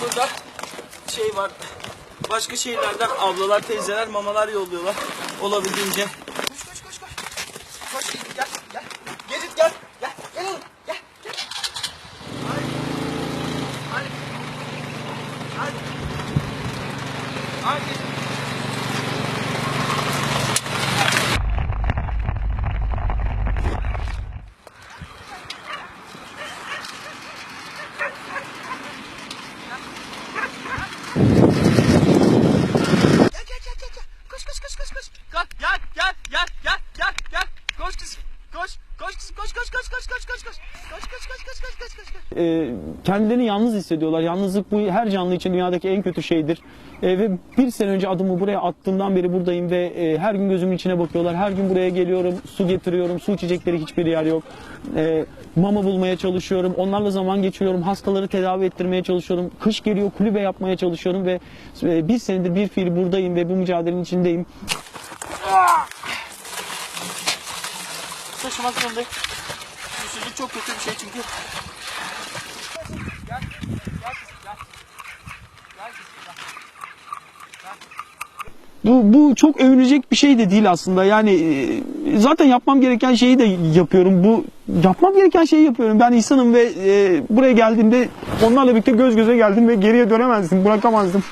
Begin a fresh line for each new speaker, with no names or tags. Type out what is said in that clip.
Burada şey var. Başka şehirlerden ablalar, teyzeler mamalar yolluyorlar. Olabildiğince. Koş koş koş koş. Koş gel gel. Gecit gel. Gel gel
E, kendilerini yalnız hissediyorlar. Yalnızlık bu her canlı için dünyadaki en kötü şeydir. E, ve bir sene önce adımı buraya attığımdan beri buradayım ve e, her gün gözümün içine bakıyorlar. Her gün buraya geliyorum, su getiriyorum, su içecekleri hiçbir yer yok. E, mama bulmaya çalışıyorum, onlarla zaman geçiriyorum, hastaları tedavi ettirmeye çalışıyorum. Kış geliyor, kulübe yapmaya çalışıyorum ve e, bir senedir bir fiil buradayım ve bu mücadelenin içindeyim.
Taşımak zorundayım. Susuzluk çok kötü bir şey çünkü. Gel. Gel kızım gel. Gel kızım gel.
Bu, bu çok övünecek bir şey de değil aslında. Yani e, zaten yapmam gereken şeyi de yapıyorum. Bu yapmam gereken şeyi yapıyorum. Ben insanım ve e, buraya geldiğimde onlarla birlikte göz göze geldim ve geriye dönemezdim, bırakamazdım.